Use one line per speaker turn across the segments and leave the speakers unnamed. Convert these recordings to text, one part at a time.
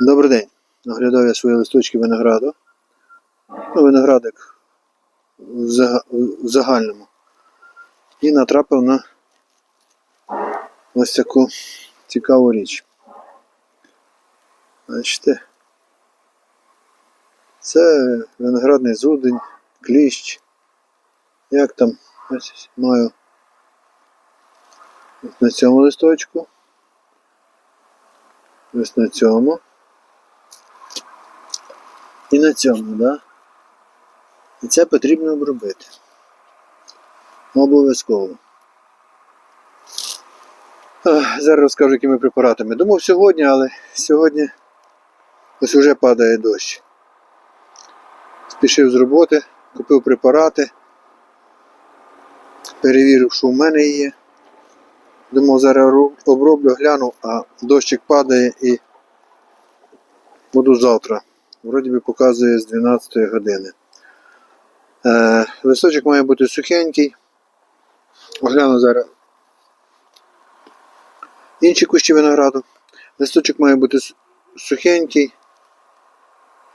Добрий день. Оглядав я свої листочки винограду. Ну, виноградик в загальному. І натрапив на ось таку цікаву річ. Бачите? Це виноградний зудень, кліщ. Як там? Ось маю на цьому листочку. Ось на цьому. І на цьому, да? І це потрібно обробити. Обов'язково. Зараз розкажу, якими препаратами. Думав сьогодні, але сьогодні ось уже падає дощ. Спішив з роботи, купив препарати, перевірив, що в мене є. Думав, зараз оброблю, гляну, а дощик падає і буду завтра. Вроді би показує з 12 години. Е, листочок має бути сухенький. Огляну зараз інші кущі винограду. Листочок має бути сухенький.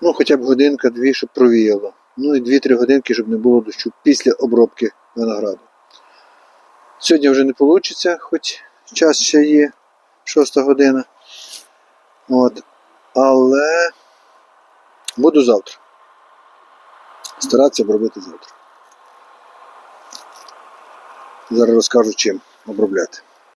Ну, хоча б годинка-дві, щоб провіяло. Ну і 2-3 годинки, щоб не було дощу після обробки винограду. Сьогодні вже не вийде, хоч час ще є, 6 година. От. Але буду завтра. Старатися обробити завтра. Зараз розкажу, чим обробляти.